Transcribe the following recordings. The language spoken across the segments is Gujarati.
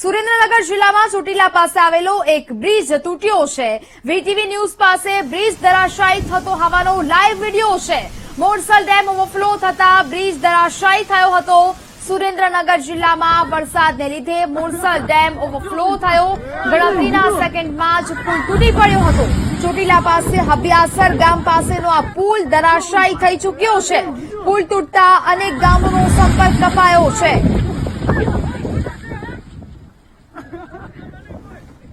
સુરેન્દ્રનગર જિલ્લામાં ચોટીલા પાસે આવેલો એક બ્રિજ તૂટ્યો છે. વીટીવી ન્યૂઝ પાસે બ્રિજ ધરાશાયી થતો હોવાનો લાઈવ વીડિયો છે. મોરસલ ડેમ ઓવરફ્લો થતા બ્રિજ ધરાશાયી થયો હતો. સુરેન્દ્રનગર જિલ્લામાં વરસાદને લીધે મોરસલ ડેમ ઓવરફ્લો થયો. ગણતરીના સેકન્ડમાં જ પુલ તૂટી પડ્યો હતો. ચોટીલા પાસે હબિયાસર ગામ પાસેનો આ પુલ ધરાશાયી થઈ ચૂક્યો છે. પુલ તૂટતા અનેક ગામોનો સંપર્ક કપાયો છે.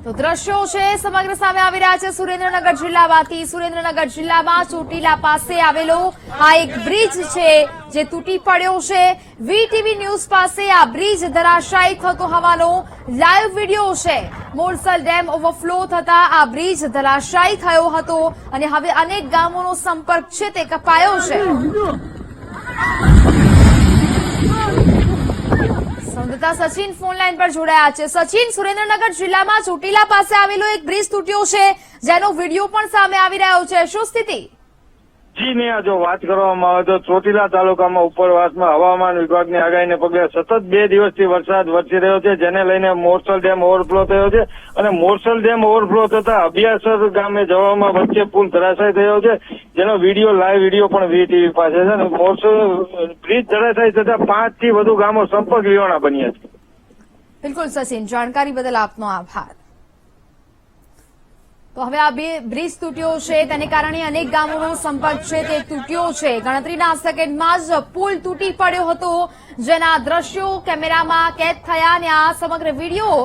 તો દ્રશ્યો છે, સમગ્ર સામે આવી રહ્યા છે સુરેન્દ્રનગર જિલ્લામાંથી. સુરેન્દ્રનગર જિલ્લામાં ચોટીલા પાસે આવેલો આ એક બ્રિજ છે, જે તૂટી પડ્યો છે. વીટીવી ન્યૂઝ પાસે આ બ્રિજ ધરાશાયી થતો હોવાનો લાઈવ વીડિયો છે. મોરસલ ડેમ ઓવરફ્લો થતા આ બ્રિજ ધરાશાયી થયો હતો અને હવે અનેક ગામોનો સંપર્ક છે, તે કપાયો છે. સંવાદદાતા સચિન ફોન લાઈન પર જોડાયા છે. સચિન સુરેન્દ્રનગર જિલ્લામાં ચોટીલા પાસે આવેલો એક બ્રિજ તૂટ્યો છે. જેનો વીડિયો પણ સામે આવી રહ્યો છે. શું સ્થિતિ? જી જો વાત કરવામાં આવે તો ચોટીલા તાલુકામાં ઉપરવાસમાં હવામાન વિભાગની આગાહીને પગલે સતત બે દિવસથી વરસાદ વરસી રહ્યો છે, જેને લઈને મોરસલ ડેમ ઓવરફ્લો થયો છે અને મોરસલ ડેમ ઓવરફ્લો થતા અભ્યાસર ગામે જવામાં વચ્ચે પુલ ધરાશાય થયો છે, જેનો વીડિયો, લાઈવ વીડિયો પણ વીટીવી પાસે છે અને મોરસલ, બ્રિજ ધરાશાય થતા પાંચથી વધુ ગામો સંપર્ક વિહોણા બન્યા છે. બિલકુલ સચિન, જાણકારી બદલ આપનો આભાર. તો હવે આ બે બ્રિજ તૂટ્યો છે. તેને કારણે અનેક ગામોનો સંપર્ક છે તે તૂટ્યો છે. ગણતરીના સેકન્ડમાં જ પુલ તૂટી પડ્યો હતો. જેના દ્રશ્યો કેમેરામાં કેદ થયા અને આ સમગ્ર વીડિયો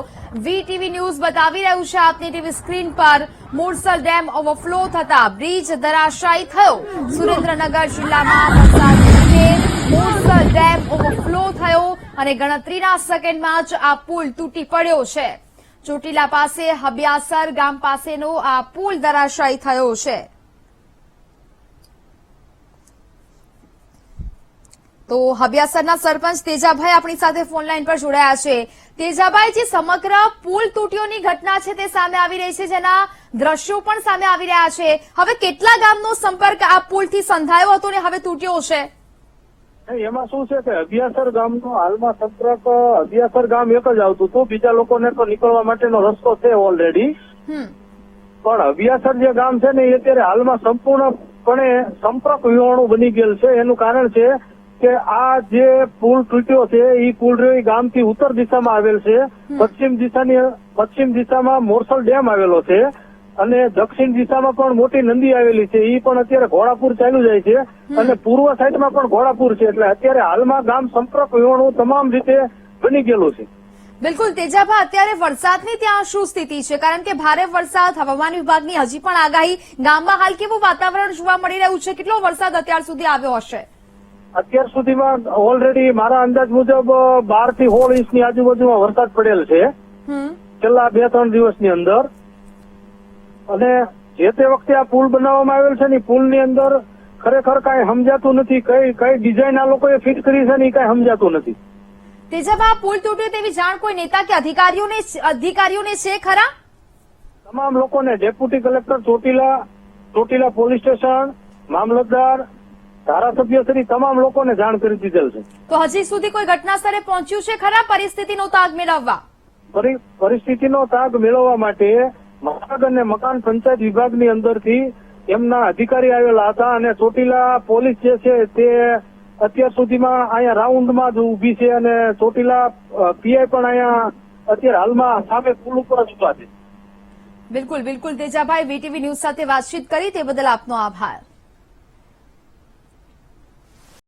વીટીવી ન્યૂઝ બતાવી રહ્યું છે. આપની ટીવી સ્ક્રીન પર મુરસલ ડેમ ઓવરફ્લો થતા બ્રિજ ધરાશાયી થયો. સુરેન્દ્રનગર જિલ્લામાં વરસાદ મોરસલ ડેમ ઓવરફ્લો થયો અને ગણતરીના સેકન્ડમાં જ આ પુલ તૂટી પડ્યો છે. ચોટીલા પાસે હબિયાસર ગામ પાસેનો આ પુલ ધરાશાયી થયો છે. તો હબિયાસરના સરપંચ તેજાભાઈ આપણી સાથે ફોન લાઈન પર જોડાયા છે. તેજાભાઈ, જે સમગ્ર પુલ તૂટ્યોની ઘટના છે તે સામે આવી રહી છે, જેના દ્રશ્યો પણ સામે આવી રહ્યા છે. હવે કેટલા ગામનો સંપર્ક આ પુલથી સંધાયો હતો ને હવે તૂટ્યો છે? એમાં શું છે કે અભિયાસર ગામનો હાલમાં સંપર્ક અભિયાસર ગામ એક જ આવતું હતું. બીજા લોકોને તો નીકળવા માટેનો રસ્તો છે ઓલરેડી પણ અભિયાસર જે ગામ છે ને એ અત્યારે હાલમાં સંપૂર્ણપણે સંપર્ક વિહોણું બની ગયેલ છે. એનું કારણ છે કે આ જે પુલ તૂટ્યો છે એ પુલ ગામથી ઉત્તર દિશામાં આવેલ છે. પશ્ચિમ દિશાની પશ્ચિમ દિશામાં મોરસલ ડેમ આવેલો છે. અને દક્ષિણ દિશામાં પણ મોટી નદી આવેલી છે. એ પણ અત્યારે ઘોડાપુર ચાલુ જાય છે. અને પૂર્વ સાઈડમાં પણ ઘોડાપુર છે. એટલે અત્યારે હાલમાં ગામ સંપર્ક વિહોણું તમામ રીતે બની ગયેલું છે. બિલકુલ તેજાભા અત્યારે વરસાદની ત્યાં શું સ્થિતિ છે? કારણ કે ભારે વરસાદ હવામાન વિભાગની હજી પણ આગાહી. ગામમાં હાલ કેવું વાતાવરણ જોવા મળી રહ્યું છે? કેટલો વરસાદ અત્યાર સુધી આવ્યો હશે? અત્યાર સુધીમાં ઓલરેડી મારા અંદાજ મુજબ બારથી સોળ ઇંચની આજુબાજુમાં વરસાદ પડેલ છે. છેલ્લા બે ત્રણ દિવસની અંદર. અને જે તે વખતે આ પુલ બનાવવામાં આવેલ છે ને પુલની અંદર ખરેખર કાંઈ સમજાતું નથી. કઈ કઈ ડિઝાઇન આ લોકોએ ફિટ કરી છે ને કઈ સમજાતું નથી. તેજાભા પુલ તૂટ્યો તેવી જાણ કોઈ નેતા કે અધિકારીઓને અધિકારીઓને છે ખરા? તમામ લોકોને deputy collector Chotila Chotila police station મામલતદાર ધારાસભ્યશ્રી તમામ લોકોને જાણ કરી દીધેલ છે. તો હજી સુધી કોઈ ઘટના સ્થળે પહોંચ્યું છે ખરા પરિસ્થિતિનો તાગ મેળવવા? પરી- પરિસ્થિતિનો તાગ મેળવવા માટે માર્ગ અને મકાન પંચાયત વિભાગની અંદરથી એમના અધિકારી આવેલા હતા અને ચોટીલા પોલીસ જે છે તે અત્યાર સુધીમાં અહીંયા રાઉન્ડમાં જ ઊભી છે અને ચોટીલા પીઆઈ પણ અહીંયા અત્યારે હાલમાં સામે પુલ ઉપર જ ઊભા છે. બિલકુલ બિલકુલ તેજાભાઈ, વીટીવી ન્યૂઝ સાથે વાતચીત કરી તે બદલ આપનો આભાર.